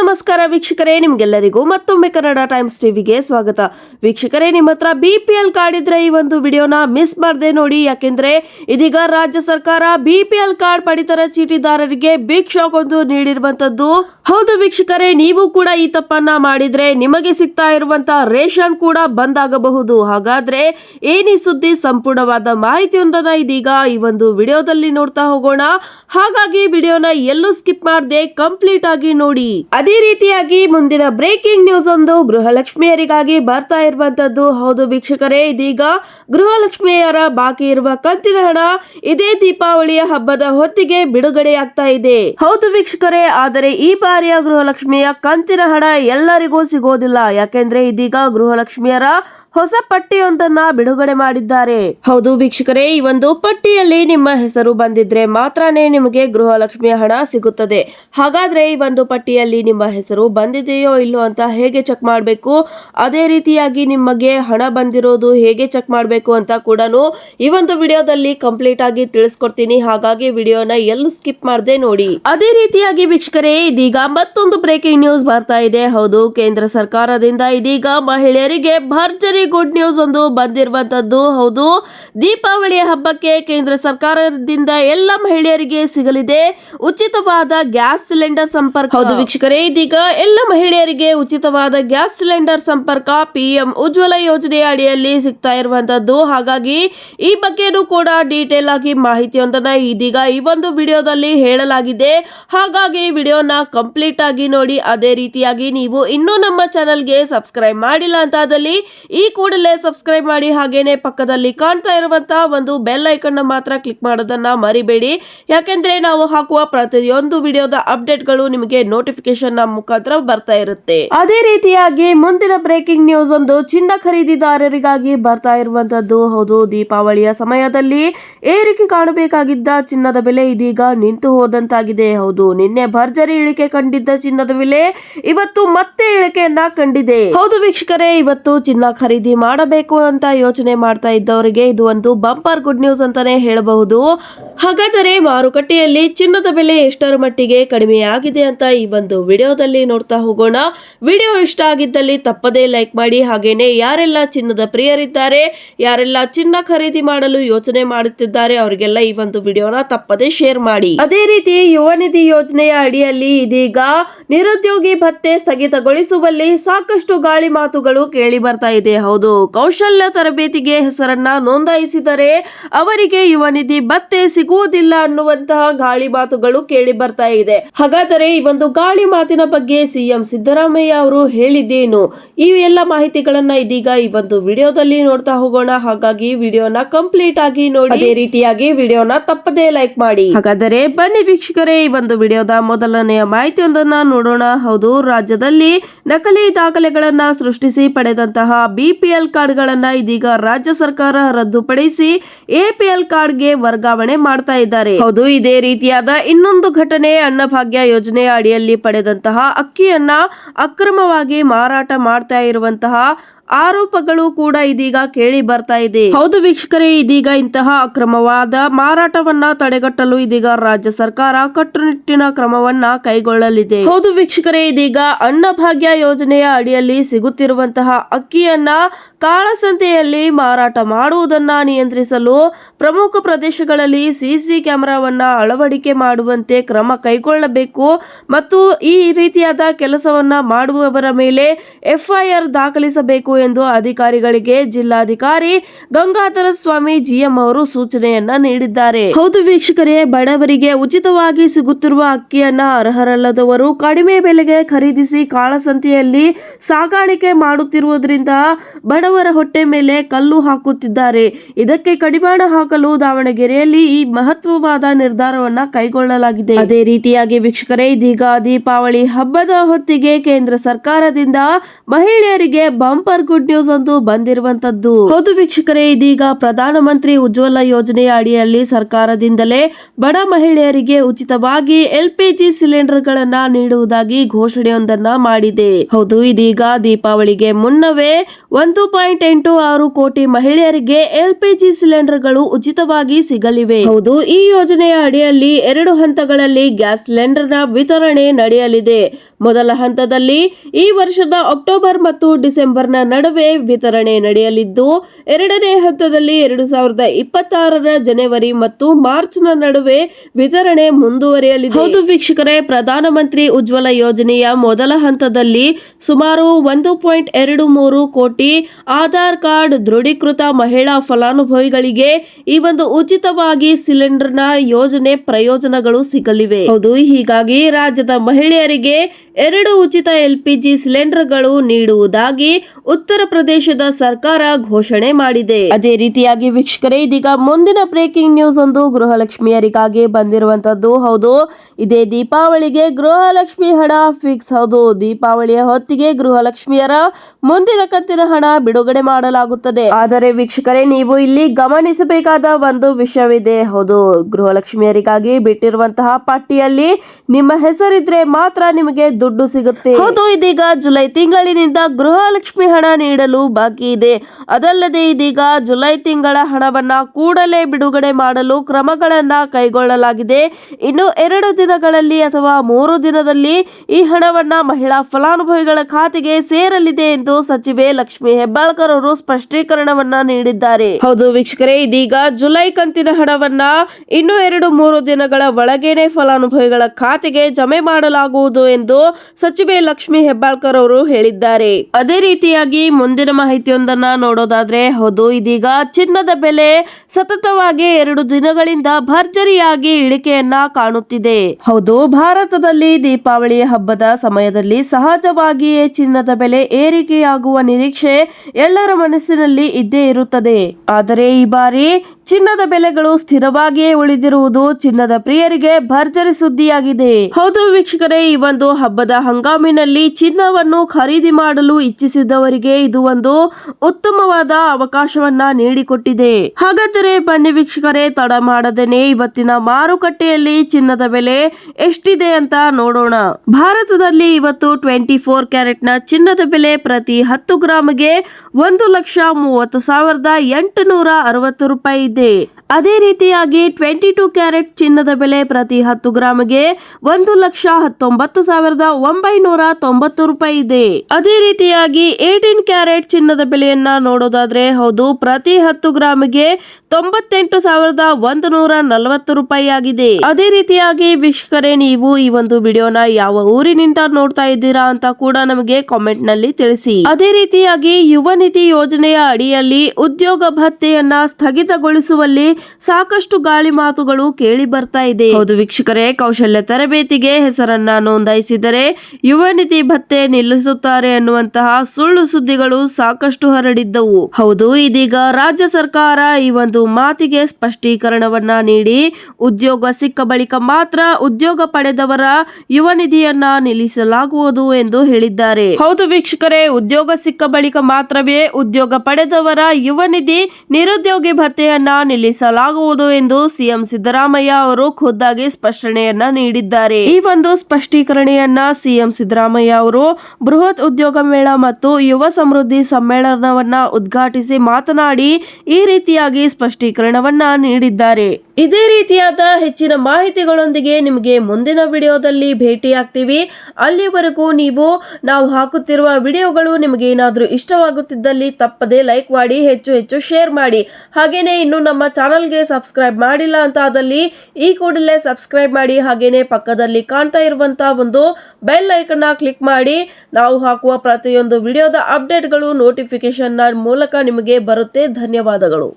ನಮಸ್ಕಾರ ವೀಕ್ಷಕರೇ, ನಿಮ್ಗೆಲ್ಲರಿಗೂ ಮತ್ತೊಮ್ಮೆ ಕನ್ನಡ ಟೈಮ್ಸ್ ಟಿವಿಗೆ ಸ್ವಾಗತ. ವೀಕ್ಷಕರೇ, ನಿಮ್ಮ ಹತ್ರ ಬಿ ಪಿ ಎಲ್ ಕಾರ್ಡ್ ಇದ್ರೆ ಈ ಒಂದು ವಿಡಿಯೋನ ಮಿಸ್ ಮಾಡದೆ ನೋಡಿ. ಯಾಕೆಂದ್ರೆ ಇದೀಗ ರಾಜ್ಯ ಸರ್ಕಾರ ಬಿ ಪಿ ಎಲ್ ಕಾರ್ಡ್ ಪಡಿತರ ಚೀಟಿದಾರರಿಗೆ ಬಿಗ್ ಶಾಕ್ ಒಂದು ನೀಡಿರುವಂತದ್ದು. ಹೌದು ವೀಕ್ಷಕರೇ, ನೀವು ಕೂಡ ಈ ತಪ್ಪನ್ನ ಮಾಡಿದ್ರೆ ನಿಮಗೆ ಸಿಗ್ತಾ ಇರುವಂತ ರೇಷನ್ ಕೂಡ ಬಂದ್ ಆಗಬಹುದು ಹಾಗಾದ್ರೆ ಏನಿ ಸುದ್ದಿ ಸಂಪೂರ್ಣವಾದ ಮಾಹಿತಿಯೊಂದನ್ನ ಇದೀಗ ಈ ಒಂದು ವಿಡಿಯೋದಲ್ಲಿ ನೋಡ್ತಾ ಹೋಗೋಣ. ಹಾಗಾಗಿ ವಿಡಿಯೋನ ಎಲ್ಲೂ ಸ್ಕಿಪ್ ಮಾಡದೆ ಕಂಪ್ಲೀಟ್ ಆಗಿ ನೋಡಿ. ಅದೇ ರೀತಿಯಾಗಿ ಮುಂದಿನ ಬ್ರೇಕಿಂಗ್ ನ್ಯೂಸ್ ಒಂದು ಗೃಹಲಕ್ಷ್ಮಿಯರಿಗಾಗಿ ಬರ್ತಾ ಇರುವಂತದ್ದು. ಹೌದು ವೀಕ್ಷಕರೇ, ಇದೀಗ ಗೃಹಲಕ್ಷ್ಮಿಯರ ಬಾಕಿ ಇರುವ ಕಂತಿನ ಹಣ ಇದೇ ದೀಪಾವಳಿಯ ಹಬ್ಬದ ಹೊತ್ತಿಗೆ ಬಿಡುಗಡೆಯಾಗ್ತಾ ಇದೆ. ಹೌದು ವೀಕ್ಷಕರೇ, ಆದರೆ ಈ ಬಾರಿಯ ಗೃಹಲಕ್ಷ್ಮಿಯ ಕಂತಿನ ಹಣ ಎಲ್ಲರಿಗೂ ಸಿಗೋದಿಲ್ಲ. ಯಾಕೆಂದ್ರೆ ಇದೀಗ ಗೃಹಲಕ್ಷ್ಮಿಯರ ಹೊಸ ಪಟ್ಟಿಯೊಂದನ್ನ ಬಿಡುಗಡೆ ಮಾಡಿದ್ದಾರೆ. ಹೌದು ವೀಕ್ಷಕರೇ, ಈ ಒಂದು ಪಟ್ಟಿಯಲ್ಲಿ ನಿಮ್ಮ ಹೆಸರು ಬಂದಿದ್ರೆ ಮಾತ್ರನೇ ನಿಮಗೆ ಗೃಹಲಕ್ಷ್ಮಿಯ ಹಣ ಸಿಗುತ್ತದೆ. ಹಾಗಾದ್ರೆ ಈ ಒಂದು ಪಟ್ಟಿಯಲ್ಲಿ ನಿಮ್ಮ ಹೆಸರು ಬಂದಿದೆಯೋ ಇಲ್ಲೋ ಅಂತ ಹೇಗೆ ಚೆಕ್ ಮಾಡಬೇಕು? ಅದೇ ರೀತಿಯಾಗಿ ನಿಮಗೆ ಹಣ ಬಂದಿರೋದು ಹೇಗೆ ಚೆಕ್ ಮಾಡಬೇಕು ಅಂತ ಕೂಡ ಈ ಒಂದು ವಿಡಿಯೋದಲ್ಲಿ ಕಂಪ್ಲೀಟ್ ಆಗಿ ತಿಳಿಸ್ಕೊಡ್ತೀನಿ. ಹಾಗಾಗಿ ವಿಡಿಯೋನ ಎಲ್ಲೂ ಸ್ಕಿಪ್ ಮಾಡದೆ ನೋಡಿ. ಅದೇ ರೀತಿಯಾಗಿ ವೀಕ್ಷಕರೇ, ಇದೀಗ ಮತ್ತೊಂದು ಬ್ರೇಕಿಂಗ್ ನ್ಯೂಸ್ ಬರ್ತಾ ಇದೆ. ಹೌದು, ಕೇಂದ್ರ ಸರ್ಕಾರದಿಂದ ಇದೀಗ ಮಹಿಳೆಯರಿಗೆ ಭರ್ಜರಿ ಗುಡ್ ನ್ಯೂಸ್ ಒಂದು ಬಂದಿರುವಂತದ್ದು. ಹೌದು ದೀಪಾವಳಿ ಹಬ್ಬಕ್ಕೆ ಕೇಂದ್ರ ಸರ್ಕಾರದಿಂದ ಎಲ್ಲ ಮಹಿಳೆಯರಿಗೆ ಸಿಗಲಿದೆ ಉಚಿತವಾದ ಗ್ಯಾಸ್ ಸಿಲಿಂಡರ್ ಸಂಪರ್ಕ. ಹೌದು ವೀಕ್ಷಕರೇ, ಇದೀಗ ಎಲ್ಲ ಮಹಿಳೆಯರಿಗೆ ಉಚಿತವಾದ ಗ್ಯಾಸ್ ಸಿಲಿಂಡರ್ ಸಂಪರ್ಕ ಪಿಎಂ ಉಜ್ವಲ ಯೋಜನೆಯ ಅಡಿಯಲ್ಲಿ ಸಿಗ್ತಾ ಇರುವಂತದ್ದು. ಹಾಗಾಗಿ ಈ ಬಗ್ಗೆನೂ ಕೂಡ ಡೀಟೇಲ್ ಆಗಿ ಮಾಹಿತಿಯೊಂದನ್ನ ಇದೀಗ ಈ ಒಂದು ವಿಡಿಯೋದಲ್ಲಿ ಹೇಳಲಾಗಿದೆ. ಹಾಗಾಗಿ ವಿಡಿಯೋನ ಕಂಪ್ಲೀಟ್ ಆಗಿ ನೋಡಿ, ಅದೇ ರೀತಿಯಾಗಿ ನೀವು ಇನ್ನೂ ನಮ್ಮ ಚಾನಲ್ಗೆ ಸಬ್ಸ್ಕ್ರೈಬ್ ಮಾಡಿಲ್ಲ ಅಂತಾದಲ್ಲಿ ಈ ಕೂಡಲೇ ಸಬ್ಸ್ಕ್ರೈಬ್ ಮಾಡಿ ಹಾಗೇನೆ ಪಕ್ಕದಲ್ಲಿ ಕಾಣ್ತಾ ಇರುವಂತಹ ಒಂದು ಬೆಲ್ ಐಕನ್ ಮಾತ್ರ ಕ್ಲಿಕ್ ಮಾಡೋದನ್ನ ಮರಿಬೇಡಿ. ಯಾಕೆಂದ್ರೆ ನಾವು ಹಾಕುವ ಪ್ರತಿಯೊಂದು ವಿಡಿಯೋದ ಅಪ್ಡೇಟ್ಗಳು ನಿಮಗೆ ನೋಟಿಫಿಕೇಶನ್ನ ಮುಖಾಂತರ ಬರ್ತಾ ಇರುತ್ತೆ. ಅದೇ ರೀತಿಯಾಗಿ ಮುಂದಿನ ಬ್ರೇಕಿಂಗ್ ನ್ಯೂಸ್ ಒಂದು ಚಿನ್ನ ಖರೀದಿದಾರರಿಗಾಗಿ ಬರ್ತಾ ಇರುವಂತದ್ದು. ಹೌದು, ದೀಪಾವಳಿಯ ಸಮಯದಲ್ಲಿ ಏರಿಕೆ ಕಾಣಬೇಕಾಗಿದ್ದ ಚಿನ್ನದ ಬೆಲೆ ಇದೀಗ ನಿಂತು ಹೋದಂತಾಗಿದೆ. ಹೌದು, ನಿನ್ನೆ ಭರ್ಜರಿ ಇಳಿಕೆ ಕಂಡಿದ್ದ ಚಿನ್ನದ ಬೆಲೆ ಇವತ್ತು ಮತ್ತೆ ಇಳಿಕೆಯನ್ನ ಕಂಡಿದೆ. ಹೌದು ವೀಕ್ಷಕರೇ, ಇವತ್ತು ಚಿನ್ನ ಖರೀದಿ ಮಾಡಬೇಕು ಅಂತ ಯೋಚನೆ ಮಾಡ್ತಾ ಇದ್ದವರಿಗೆ ಇದು ಒಂದು ಬಂಪರ್ ಗುಡ್ ನ್ಯೂಸ್ ಅಂತಾನೆ ಹೇಳಬಹುದು. ಹಾಗಾದರೆ ಮಾರುಕಟ್ಟೆಯಲ್ಲಿ ಚಿನ್ನದ ಬೆಲೆ ಎಷ್ಟರ ಮಟ್ಟಿಗೆ ಕಡಿಮೆ ಆಗಿದೆ ಅಂತ ಈ ಒಂದು ವಿಡಿಯೋದಲ್ಲಿ ನೋಡ್ತಾ ಹೋಗೋಣ. ವಿಡಿಯೋ ಇಷ್ಟ ಆಗಿದ್ದಲ್ಲಿ ತಪ್ಪದೇ ಲೈಕ್ ಮಾಡಿ, ಹಾಗೇನೆ ಯಾರೆಲ್ಲ ಚಿನ್ನದ ಪ್ರಿಯರಿದ್ದಾರೆ, ಯಾರೆಲ್ಲ ಚಿನ್ನ ಖರೀದಿ ಮಾಡಲು ಯೋಚನೆ ಮಾಡುತ್ತಿದ್ದಾರೆ, ಅವರಿಗೆಲ್ಲ ಈ ಒಂದು ವಿಡಿಯೋನ ತಪ್ಪದೇ ಶೇರ್ ಮಾಡಿ. ಅದೇ ರೀತಿ ಯುವ ನಿಧಿ ಯೋಜನೆಯ ಅಡಿಯಲ್ಲಿ ಇದೀಗ ನಿರುದ್ಯೋಗಿ ಭತ್ತೆ ಸ್ಥಗಿತಗೊಳಿಸುವಲ್ಲಿ ಸಾಕಷ್ಟು ಗಾಳಿ ಮಾತುಗಳು ಕೇಳಿ ಬರ್ತಾ ಇದೆ. ಹೌದು. ಕೌಶಲ್ಯ ತರಬೇತಿಗೆ ಹೆಸರನ್ನ ನೋಂದಾಯಿಸಿದರೆ ಅವರಿಗೆ ಯುವ ನಿಧಿ ಭತ್ತೆ ಸಿಗುವುದಿಲ್ಲ ಅನ್ನುವಂತಹ ಗಾಳಿ ಮಾತುಗಳು ಕೇಳಿ ಬರ್ತಾ ಇದೆ. ಹಾಗಾದರೆ ಈ ಒಂದು ಗಾಳಿ ಮಾತಿನ ಬಗ್ಗೆ ಸಿಎಂ ಸಿದ್ದರಾಮಯ್ಯ ಅವರು ಹೇಳಿದ್ದೇನು? ಈ ಎಲ್ಲ ಮಾಹಿತಿಗಳನ್ನ ಇದೀಗ ಈ ಒಂದು ವಿಡಿಯೋದಲ್ಲಿ ನೋಡ್ತಾ ಹೋಗೋಣ. ಹಾಗಾಗಿ ವಿಡಿಯೋನ ಕಂಪ್ಲೀಟ್ ಆಗಿ ನೋಡಿ. ಅದೇ ರೀತಿಯಾಗಿ ವಿಡಿಯೋನ ತಪ್ಪದೇ ಲೈಕ್ ಮಾಡಿ. ಹಾಗಾದರೆ ಬನ್ನಿ ವೀಕ್ಷಕರೇ ಈ ಒಂದು ವಿಡಿಯೋದ ಮೊದಲನೆಯ ಮಾಹಿತಿಯೊಂದನ್ನ ನೋಡೋಣ. ಹೌದು ರಾಜ್ಯದಲ್ಲಿ ನಕಲಿ ದಾಖಲೆಗಳನ್ನ ಸೃಷ್ಟಿಸಿ ಪಡೆದಂತಹ ಬಿಪಿಎಲ್ ಕಾರ್ಡ್ಗಳನ್ನು ಇದೀಗ ರಾಜ್ಯ ಸರ್ಕಾರ ರದ್ದುಪಡಿಸಿ ಎಪಿಎಲ್ ಕಾರ್ಡ್ಗೆ ವರ್ಗಾವಣೆ ಮಾಡ್ತಾ ಇದ್ದಾರೆ. ಹೌದು, ಇದೇ ರೀತಿಯಾದ ಇನ್ನೊಂದು ಘಟನೆ ಅನ್ನಭಾಗ್ಯ ಯೋಜನೆ ಅಡಿಯಲ್ಲಿ ಪಡೆದಂತಹ ಅಕ್ಕಿಯನ್ನ ಅಕ್ರಮವಾಗಿ ಮಾರಾಟ ಮಾಡ್ತಾ ಇರುವಂತಹ ಆರೋಪಗಳು ಕೂಡ ಇದೀಗ ಕೇಳಿ ಬರ್ತಾ ಇದೆ. ಹೌದು ವೀಕ್ಷಕರೇ ಇದೀಗ ಇಂತಹ ಅಕ್ರಮವಾದ ಮಾರಾಟವನ್ನ ತಡೆಗಟ್ಟಲು ಇದೀಗ ರಾಜ್ಯ ಸರ್ಕಾರ ಕಟ್ಟುನಿಟ್ಟಿನ ಕ್ರಮವನ್ನ ಕೈಗೊಳ್ಳಲಿದೆ. ಹೌದು ವೀಕ್ಷಕರೇ ಇದೀಗ ಅನ್ನಭಾಗ್ಯ ಯೋಜನೆಯ ಅಡಿಯಲ್ಲಿ ಸಿಗುತ್ತಿರುವಂತಹ ಅಕ್ಕಿಯನ್ನ ಕಾಳಸಂತೆಯಲ್ಲಿ ಮಾರಾಟ ಮಾಡುವುದನ್ನ ನಿಯಂತ್ರಿಸಲು ಪ್ರಮುಖ ಪ್ರದೇಶಗಳಲ್ಲಿ ಸಿಸಿ ಕ್ಯಾಮೆರಾವನ್ನ ಅಳವಡಿಕೆ ಮಾಡುವಂತೆ ಕ್ರಮ ಕೈಗೊಳ್ಳಬೇಕು ಮತ್ತು ಈ ರೀತಿಯಾದ ಕೆಲಸವನ್ನ ಮಾಡುವವರ ಮೇಲೆ ಎಫ್ಐಆರ್ ದಾಖಲಿಸಬೇಕು ಎಂದು ಅಧಿಕಾರಿಗಳಿಗೆ ಜಿಲ್ಲಾಧಿಕಾರಿ ಗಂಗಾಧರ ಸ್ವಾಮಿ ಜಿಎಂ ಅವರು ಸೂಚನೆಯನ್ನ ನೀಡಿದ್ದಾರೆ. ಹೌದು ವೀಕ್ಷಕರೇ, ಬಡವರಿಗೆ ಉಚಿತವಾಗಿ ಸಿಗುತ್ತಿರುವ ಅಕ್ಕಿಯನ್ನ ಅರ್ಹರಲ್ಲದವರು ಕಡಿಮೆ ಬೆಲೆಗೆ ಖರೀದಿಸಿ ಕಾಳಸಂತೆಯಲ್ಲಿ ಸಾಗಾಣಿಕೆ ಮಾಡುತ್ತಿರುವುದರಿಂದ ಬಡವರ ಹೊಟ್ಟೆ ಮೇಲೆ ಕಲ್ಲು ಹಾಕುತ್ತಿದ್ದಾರೆ. ಇದಕ್ಕೆ ಕಡಿವಾಣ ಹಾಕಲು ದಾವಣಗೆರೆಯಲ್ಲಿ ಈ ಮಹತ್ವವಾದ ನಿರ್ಧಾರವನ್ನ ಕೈಗೊಳ್ಳಲಾಗಿದೆ. ಅದೇ ರೀತಿಯಾಗಿ ವೀಕ್ಷಕರೇ, ಇದೀಗ ದೀಪಾವಳಿ ಹಬ್ಬದ ಹೊತ್ತಿಗೆ ಕೇಂದ್ರ ಸರ್ಕಾರದಿಂದ ಮಹಿಳೆಯರಿಗೆ ಬಂಪರ್ ಗುಡ್ ನ್ಯೂಸ್ ಒಂದು ಬಂದಿರುವಂತದ್ದು. ಹೌದು ವೀಕ್ಷಕರೇ, ಇದೀಗ ಪ್ರಧಾನಮಂತ್ರಿ ಉಜ್ವಲ ಯೋಜನೆಯ ಅಡಿಯಲ್ಲಿ ಸರ್ಕಾರದಿಂದಲೇ ಬಡ ಮಹಿಳೆಯರಿಗೆ ಉಚಿತವಾಗಿ ಎಲ್ಪಿಜಿ ಸಿಲಿಂಡರ್ ಗಳನ್ನ ನೀಡುವುದಾಗಿ ಘೋಷಣೆಯೊಂದನ್ನ ಮಾಡಿದೆ. ಹೌದು, ಇದೀಗ ದೀಪಾವಳಿಗೆ ಮುನ್ನವೇ ಒಂದು ಪಾಯಿಂಟ್ ಎಂಟು ಆರು ಕೋಟಿ ಮಹಿಳೆಯರಿಗೆ ಎಲ್ಪಿಜಿ ಸಿಲಿಂಡರ್ಗಳು ಉಚಿತವಾಗಿ ಸಿಗಲಿವೆ. ಹೌದು, ಈ ಯೋಜನೆಯ ಅಡಿಯಲ್ಲಿ ಎರಡು ಹಂತಗಳಲ್ಲಿ ಗ್ಯಾಸ್ ಸಿಲಿಂಡರ್ನ ವಿತರಣೆ ನಡೆಯಲಿದೆ. ಮೊದಲ ಹಂತದಲ್ಲಿ ಈ ವರ್ಷದ ಅಕ್ಟೋಬರ್ ಮತ್ತು ಡಿಸೆಂಬರ್ನ ನಡುವೆ ವಿತರಣೆ ನಡೆಯಲಿದ್ದು, ಎರಡನೇ ಹಂತದಲ್ಲಿ ಎರಡು ಸಾವಿರದ ಇಪ್ಪತ್ತಾರರ ಜನವರಿ ಮತ್ತು ಮಾರ್ಚ್ನ ನಡುವೆ ವಿತರಣೆ ಮುಂದುವರಿಯಲಿದೆ. ಹೌದು ವೀಕ್ಷಕರೇ, ಪ್ರಧಾನಮಂತ್ರಿ ಉಜ್ವಲ ಯೋಜನೆಯ ಮೊದಲ ಹಂತದಲ್ಲಿ ಸುಮಾರು ಒಂದು ಪಾಯಿಂಟ್ ಎರಡು ಮೂರು ಕೋಟಿ ಆಧಾರ್ ಕಾರ್ಡ್ ದೃಢೀಕೃತ ಮಹಿಳಾ ಫಲಾನುಭವಿಗಳಿಗೆ ಈ ಒಂದು ಉಚಿತವಾಗಿ ಸಿಲಿಂಡರ್ನ ಯೋಜನೆ ಪ್ರಯೋಜನಗಳು ಸಿಗಲಿವೆ. ಹೌದು, ಹೀಗಾಗಿ ರಾಜ್ಯದ ಮಹಿಳೆಯರಿಗೆ ಎರಡು ಉಚಿತ ಎಲ್ಪಿಜಿ ಸಿಲಿಂಡರ್ಗಳು ನೀಡುವುದಾಗಿ ಉತ್ತರ ಪ್ರದೇಶದ ಸರ್ಕಾರ ಘೋಷಣೆ ಮಾಡಿದೆ. ಅದೇ ರೀತಿಯಾಗಿ ವೀಕ್ಷಕರೇ, ಇದೀಗ ಮುಂದಿನ ಬ್ರೇಕಿಂಗ್ ನ್ಯೂಸ್ ಒಂದು ಗೃಹಲಕ್ಷ್ಮಿಯರಿಗಾಗಿ ಬಂದಿರುವಂತದ್ದು. ಹೌದು, ಇದೇ ದೀಪಾವಳಿಗೆ ಗೃಹಲಕ್ಷ್ಮಿ ಹಣ ಫಿಕ್ಸ್. ಹೌದು, ದೀಪಾವಳಿಯ ಹೊತ್ತಿಗೆ ಗೃಹಲಕ್ಷ್ಮಿಯರ ಮುಂದಿನ ಕಂತಿನ ಹಣ ಬಿಡುಗಡೆ ಮಾಡಲಾಗುತ್ತದೆ. ಆದರೆ ವೀಕ್ಷಕರೇ, ನೀವು ಇಲ್ಲಿ ಗಮನಿಸಬೇಕಾದ ಒಂದು ವಿಷಯವಿದೆ. ಹೌದು, ಗೃಹಲಕ್ಷ್ಮಿಯರಿಗಾಗಿ ಬಿಟ್ಟಿರುವಂತಹ ಪಟ್ಟಿಯಲ್ಲಿ ನಿಮ್ಮ ಹೆಸರಿದ್ರೆ ಮಾತ್ರ ನಿಮಗೆ ದುಡ್ಡು ಸಿಗುತ್ತೆ. ಹೌದು, ಇದೀಗ ಜುಲೈ ತಿಂಗಳಿನಿಂದ ಗೃಹಲಕ್ಷ್ಮಿ ಹಣ ನೀಡಲು ಬಾಕಿ ಇದೆ. ಅದಲ್ಲದೆ ಇದೀಗ ಜುಲೈ ತಿಂಗಳ ಹಣವನ್ನ ಕೂಡಲೇ ಬಿಡುಗಡೆ ಮಾಡಲು ಕ್ರಮಗಳನ್ನ ಕೈಗೊಳ್ಳಲಾಗಿದೆ. ಇನ್ನು ಎರಡು ದಿನಗಳಲ್ಲಿ ಅಥವಾ ಮೂರು ದಿನದಲ್ಲಿ ಈ ಹಣವನ್ನ ಮಹಿಳಾ ಫಲಾನುಭವಿಗಳ ಖಾತೆಗೆ ಸೇರಲಿದೆ ಎಂದು ಸಚಿವೆ ಲಕ್ಷ್ಮಿ ಹೆಬ್ಬಾಳ್ಕರ್ ಅವರು ಸ್ಪಷ್ಟೀಕರಣವನ್ನ ನೀಡಿದ್ದಾರೆ. ಹೌದು ವೀಕ್ಷಕರೇ, ಇದೀಗ ಜುಲೈ ಕಂತಿನ ಹಣವನ್ನ ಇನ್ನು ಎರಡು ಮೂರು ದಿನಗಳ ಒಳಗೇನೆ ಫಲಾನುಭವಿಗಳ ಖಾತೆಗೆ ಜಮೆ ಮಾಡಲಾಗುವುದು ಎಂದು ಸಚಿವೆ ಲಕ್ಷ್ಮಿ ಹೆಬ್ಬಾಳ್ಕರ್ ಅವರು ಹೇಳಿದ್ದಾರೆ. ಅದೇ ರೀತಿಯಾಗಿ ಮುಂದಿನ ಮಾಹಿತಿಯೊಂದನ್ನ ನೋಡೋದಾದ್ರೆ, ಹೌದು, ಇದೀಗ ಚಿನ್ನದ ಬೆಲೆ ಸತತವಾಗಿ ಎರಡು ದಿನಗಳಿಂದ ಭರ್ಜರಿಯಾಗಿ ಇಳಿಕೆಯನ್ನ ಕಾಣುತ್ತಿದೆ. ಹೌದು, ಭಾರತದಲ್ಲಿ ದೀಪಾವಳಿ ಹಬ್ಬದ ಸಮಯದಲ್ಲಿ ಸಹಜವಾಗಿಯೇ ಚಿನ್ನದ ಬೆಲೆ ಏರಿಕೆಯಾಗುವ ನಿರೀಕ್ಷೆ ಎಲ್ಲರ ಮನಸ್ಸಿನಲ್ಲಿ ಇದ್ದೇ ಇರುತ್ತದೆ. ಆದರೆ ಈ ಬಾರಿ ಚಿನ್ನದ ಬೆಲೆಗಳು ಸ್ಥಿರವಾಗಿಯೇ ಉಳಿದಿರುವುದು ಚಿನ್ನದ ಪ್ರಿಯರಿಗೆ ಭರ್ಜರಿ ಸುದ್ದಿಯಾಗಿದೆ. ಹೌದು ವೀಕ್ಷಕರೇ, ಈ ಒಂದು ಹಬ್ಬದ ಹಂಗಾಮಿನಲ್ಲಿ ಚಿನ್ನವನ್ನು ಖರೀದಿ ಮಾಡಲು ಇಚ್ಛಿಸಿದವರಿಗೆ ಇದು ಒಂದು ಉತ್ತಮವಾದ ಅವಕಾಶವನ್ನ ನೀಡಿಕೊಟ್ಟಿದೆ. ಹಾಗಾದರೆ ಬನ್ನಿ ವೀಕ್ಷಕರೇ, ತಡ ಮಾಡದೇನೆ ಇವತ್ತಿನ ಮಾರುಕಟ್ಟೆಯಲ್ಲಿ ಚಿನ್ನದ ಬೆಲೆ ಎಷ್ಟಿದೆ ಅಂತ ನೋಡೋಣ. ಭಾರತದಲ್ಲಿ ಇವತ್ತು ಟ್ವೆಂಟಿ ಫೋರ್ ಕ್ಯಾರೆಟ್ನ ಚಿನ್ನದ ಬೆಲೆ ಪ್ರತಿ ಹತ್ತು ಗ್ರಾಮ್ಗೆ ಒಂದು ಲಕ್ಷ ಮೂವತ್ತು ಸಾವಿರದ ಎಂಟುನೂರ ಅರವತ್ತು ರೂಪಾಯಿ ಇದೆ. ಅದೇ ರೀತಿಯಾಗಿ ಟ್ವೆಂಟಿ ಟೂ ಕ್ಯಾರೆಟ್ ಚಿನ್ನದ ಬೆಲೆ ಪ್ರತಿ ಹತ್ತು ಗ್ರಾಮ್ಗೆ ಒಂದು ಲಕ್ಷ ಹತ್ತೊಂಬತ್ತು ಸಾವಿರದ ಒಂಬೈನೂರ ತೊಂಬತ್ತು ರೂಪಾಯಿ ಇದೆ. ಅದೇ ರೀತಿಯಾಗಿ ಏಟೀನ್ ಕ್ಯಾರೆಟ್ ಚಿನ್ನದ ಬೆಲೆಯನ್ನ ನೋಡೋದಾದ್ರೆ ಹೌದು, ಪ್ರತಿ ಹತ್ತು ಗ್ರಾಮ್ಗೆ ತೊಂಬತ್ತೆಂಟು ಸಾವಿರದ ಒಂದು ನೂರ ನಲವತ್ತು ರೂಪಾಯಿ ಆಗಿದೆ. ಅದೇ ರೀತಿಯಾಗಿ ವೀಕ್ಷಕರೇ, ನೀವು ಈ ಒಂದು ವಿಡಿಯೋನ ಯಾವ ಊರಿನಿಂದ ನೋಡ್ತಾ ಇದ್ದೀರಾ ಅಂತ ಕೂಡ ನಮಗೆ ಕಾಮೆಂಟ್ನಲ್ಲಿ ತಿಳಿಸಿ. ಅದೇ ರೀತಿಯಾಗಿ ಯುವ ನಿಧಿ ಯೋಜನೆಯ ಅಡಿಯಲ್ಲಿ ಉದ್ಯೋಗ ಭತ್ಯೆಯನ್ನ ಸ್ಥಗಿತಗೊಳಿಸುವಲ್ಲಿ ಸಾಕಷ್ಟು ಗಾಳಿ ಮಾತುಗಳು ಕೇಳಿ ಬರ್ತಾ ಇದೆ. ಹೌದು ವೀಕ್ಷಕರೇ ಕೌಶಲ್ಯ ತರಬೇತಿಗೆ ಹೆಸರನ್ನ ನೋಂದಾಯಿಸಿದರೆ ಯುವ ನಿಧಿ ಭತ್ಯೆ ನಿಲ್ಲಿಸುತ್ತಾರೆ ಅನ್ನುವಂತಹ ಸುಳ್ಳು ಸುದ್ದಿಗಳು ಸಾಕಷ್ಟು ಹರಡಿದ್ದವು. ಹೌದು ಇದೀಗ ರಾಜ್ಯ ಸರ್ಕಾರ ಈ ಒಂದು ಮಾತಿಗೆ ಸ್ಪಷ್ಟೀಕರಣವನ್ನ ನೀಡಿ ಉದ್ಯೋಗ ಸಿಕ್ಕ ಬಳಿಕ ಮಾತ್ರ ಉದ್ಯೋಗ ಪಡೆದವರ ಯುವ ನಿಧಿಯನ್ನ ನಿಲ್ಲಿಸಲಾಗುವುದು ಎಂದು ಹೇಳಿದ್ದಾರೆ. ಹೌದು ವೀಕ್ಷಕರೇ ಉದ್ಯೋಗ ಸಿಕ್ಕ ಬಳಿಕ ಮಾತ್ರವೇ ಉದ್ಯೋಗ ಪಡೆದವರ ಯುವ ನಿಧಿ ನಿರುದ್ಯೋಗಿ ಭತ್ಯೆಯನ್ನ ನಿಲ್ಲಿಸಲಾಗುವುದು ಎಂದು ಸಿಎಂ ಸಿದ್ದರಾಮಯ್ಯ ಅವರು ಖುದ್ದಾಗಿ ಸ್ಪಷ್ಟನೆಯನ್ನ ನೀಡಿದ್ದಾರೆ. ಈ ಒಂದು ಸ್ಪಷ್ಟೀಕರಣೆಯನ್ನ ಸಿಎಂ ಸಿದ್ದರಾಮಯ್ಯ ಅವರು ಬೃಹತ್ ಉದ್ಯೋಗ ಮೇಳ ಮತ್ತು ಯುವ ಸಮೃದ್ಧಿ ಸಮ್ಮೇಳನವನ್ನ ಉದ್ಘಾಟಿಸಿ ಮಾತನಾಡಿ ಈ ರೀತಿಯಾಗಿ ಸ್ಪಷ್ಟೀಕರಣವನ್ನ ನೀಡಿದ್ದಾರೆ. ಇದೇ ರೀತಿಯಾದ ಹೆಚ್ಚಿನ ಮಾಹಿತಿಗಳೊಂದಿಗೆ ನಿಮಗೆ ಮುಂದಿನ ವಿಡಿಯೋದಲ್ಲಿ ಭೇಟಿಯಾಗ್ತೀವಿ. ಅಲ್ಲಿವರೆಗೂ ನೀವು ನಾವು ಹಾಕುತ್ತಿರುವ ವಿಡಿಯೋಗಳು ನಿಮಗೆ ಏನಾದರೂ ಇಷ್ಟವಾಗುತ್ತಿದ್ದಲ್ಲಿ ತಪ್ಪದೆ ಲೈಕ್ ಮಾಡಿ, ಹೆಚ್ಚು ಹೆಚ್ಚು ಶೇರ್ ಮಾಡಿ. ಹಾಗೇನೇ ಇನ್ನು ನಮ್ಮ ಚಾನಲ್ಗೆ ಸಬ್ಸ್ಕ್ರೈಬ್ ಮಾಡಿಲ್ಲ ಅಂತ ಆದಲ್ಲಿ ಈ ಕೂಡಲೇ ಸಬ್ಸ್ಕ್ರೈಬ್ ಮಾಡಿ ಹಾಗೇನೆ ಪಕ್ಕದಲ್ಲಿ ಕಾಣ್ತಾ ಇರುವಂತಹ ಒಂದು ಬೆಲ್ ಐಕನ್ನ ಕ್ಲಿಕ್ ಮಾಡಿ. ನಾವು ಹಾಕುವ ಪ್ರತಿಯೊಂದು ವಿಡಿಯೋದ ಅಪ್ಡೇಟ್ಗಳು ನೋಟಿಫಿಕೇಶನ್ ಮೂಲಕ ನಿಮಗೆ ಬರುತ್ತೆ. ಧನ್ಯವಾದಗಳು.